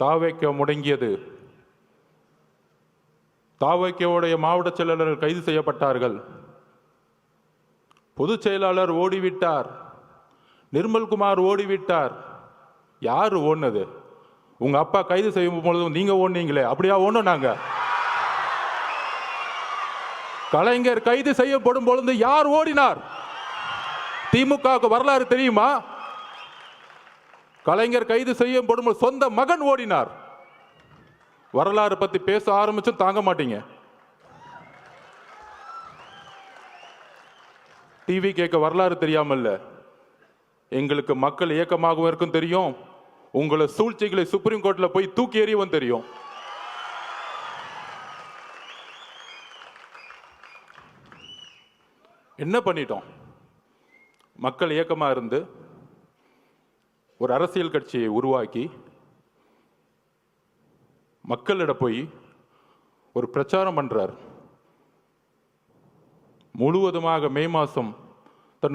தாவைக்க முடங்கியது. தாவைக்கவுடைய மாவட்ட செயலாளர்கள் கைது செய்யப்பட்டார்கள். பொதுச் செயலாளர் ஓடிவிட்டார். நிர்மல்குமார் ஓடிவிட்டார். யார் ஓடினது? உங்க அப்பா கைது செய்யும் பொழுது நீங்க ஓடினீங்களே அப்படியா ஓடணும் நாங்க. கலைஞர் கைது செய்யப்படும் பொழுது யார் ஓடினார்? திமுக வரலாறு தெரியுமா? கலைஞர் கைது செய்யப்படும் சொந்த மகன் ஓடினார். வரலாறு பத்தி பேச ஆரம்பிச்சும் தாங்க மாட்டீங்க. டிவி கேட்க வரலாறு தெரியாமல்ல. எங்களுக்கு மக்கள் இயக்கமாகவும் இருக்கும் தெரியும். உங்களை சூழ்ச்சிகளை சுப்ரீம் கோர்ட்ல போய் தூக்கி எறியவும் தெரியும். என்ன பண்ணிட்டோம்? மக்கள் இயக்கமாக இருந்து ஒரு அரசியல் கட்சியை உருவாக்கி மக்களிட போய் ஒரு பிரச்சாரம் பண்றார். முழுவதுமாக மே மாதம்